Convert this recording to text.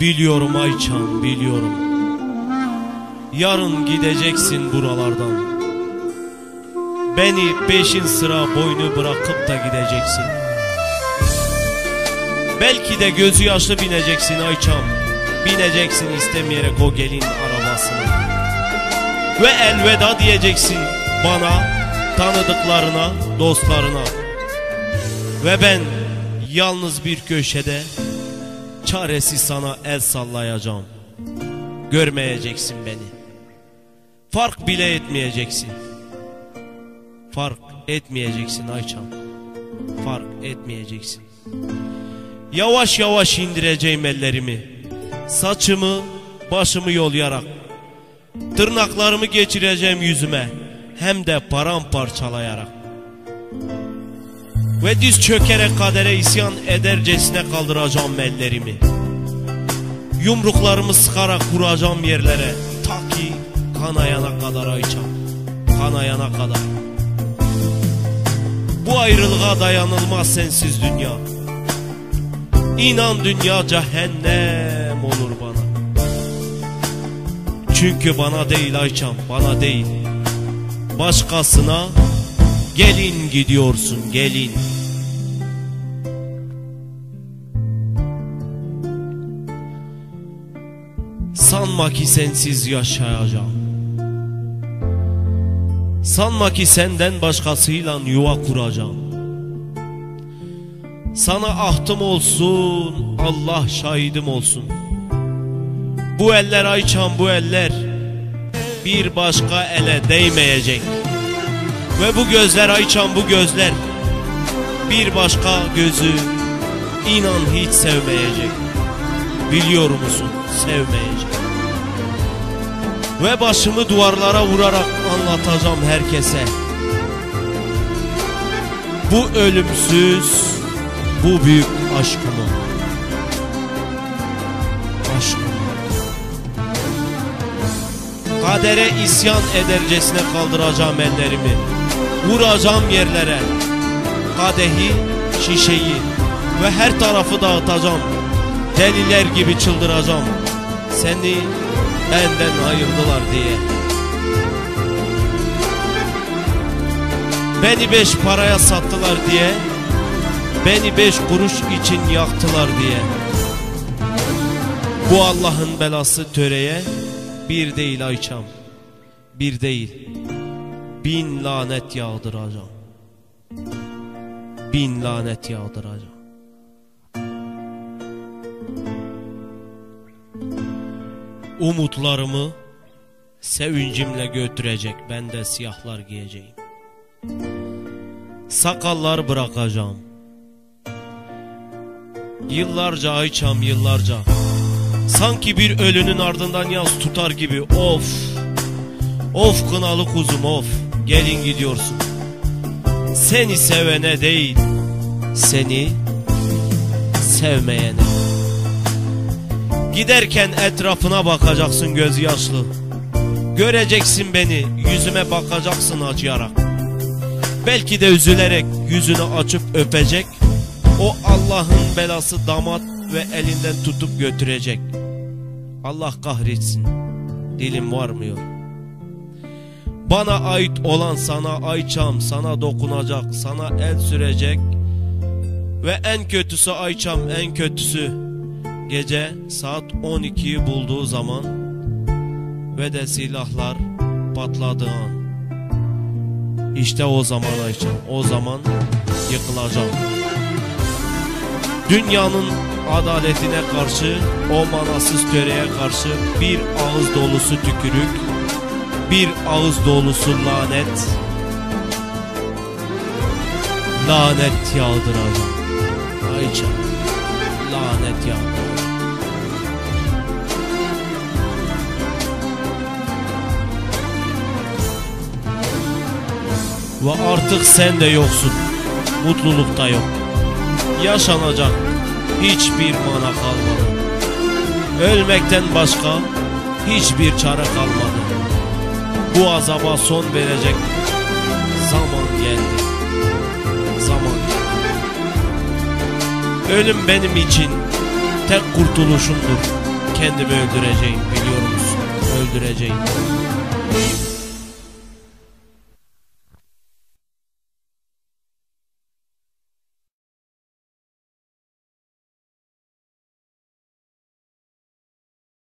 Biliyorum Ayçam biliyorum. Yarın gideceksin buralardan. Beni peşin sıra boynu bırakıp da gideceksin. Belki de gözü yaşlı bineceksin Ayçam. Bineceksin istemeyerek o gelin arabasına Ve elveda diyeceksin bana Tanıdıklarına, dostlarına. Ve ben yalnız bir köşede Çaresiz sana el sallayacağım. Görmeyeceksin beni. Fark bile etmeyeceksin. Fark etmeyeceksin Ayçam. Fark etmeyeceksin. Yavaş yavaş indireceğim ellerimi. Saçımı başımı yolayarak Tırnaklarımı geçireceğim yüzüme. Hem de paramparçalayarak Ve diz çökerek kadere isyan edercesine kaldıracağım ellerimi. Yumruklarımı sıkarak vuracağım yerlere. Ta ki kanayana kadar Ayçam Kanayana kadar. Bu ayrılığa dayanılmaz sensiz dünya. İnan dünya cehennem olur bana. Çünkü bana değil Ayçam bana değil. Başkasına gelin gidiyorsun gelin Sanma ki sensiz yaşayacağım. Sanma ki senden başkasıyla yuva kuracağım. Sana ahtım olsun Allah şahidim olsun. Bu eller Ayçam bu eller Bir başka ele değmeyecek. Ve bu gözler Ayçam bu gözler Bir başka gözü inan hiç sevmeyecek Biliyor musun sevmeyecek Ve başımı duvarlara vurarak anlatacağım herkese. Bu ölümsüz Bu büyük aşkımı. Aşkımı Kadere isyan edercesine kaldıracağım ellerimi. Vuracağım yerlere. Kadehi, şişeyi Ve her tarafı dağıtacağım Deliler gibi çıldıracağım. Seni benden ayırdılar diye. Beni beş paraya sattılar diye. Beni beş kuruş için yaktılar diye. Bu Allah'ın belası töreye Bir değil Ayçam Bir değil. Bin lanet yağdıracağım. Bin lanet yağdıracağım Umutlarımı sevincimle götürecek ben de siyahlar giyeceğim. Sakallar bırakacağım. Yıllarca ayçam yıllarca. Sanki bir ölünün ardından yaz tutar gibi of. Of kınalı kuzum of. Gelin gidiyorsun. Seni sevene değil. Seni sevmeyene. Giderken etrafına bakacaksın göz yaşlı. Göreceksin beni, yüzüme bakacaksın acıyarak. Belki de üzülerek yüzünü açıp öpecek. O Allah'ın belası damat ve elinden tutup götürecek. Allah kahretsin. Dilim varmıyor. Bana ait olan sana Ayçam sana dokunacak, sana el sürecek. Ve en kötüsü Ayçam en kötüsü Gece saat 12'yi bulduğu zaman ve de silahlar patladığı an. İşte o zaman Ayça, o zaman yıkılacağım. Dünyanın adaletine karşı, o manasız töreye karşı bir ağız dolusu tükürük, bir ağız dolusu lanet, lanet yağdıracağım. Ayça, lanet yağdıracağım. Ve artık sen de yoksun. Mutluluk da yok. Yaşanacak hiçbir mana kalmadı. Ölmekten başka hiçbir çare kalmadı. Bu azaba son verecek zaman geldi. Zaman geldi. Ölüm benim için tek kurtuluşumdur. kendimi öldüreceğim biliyor musun? Öldüreceğim.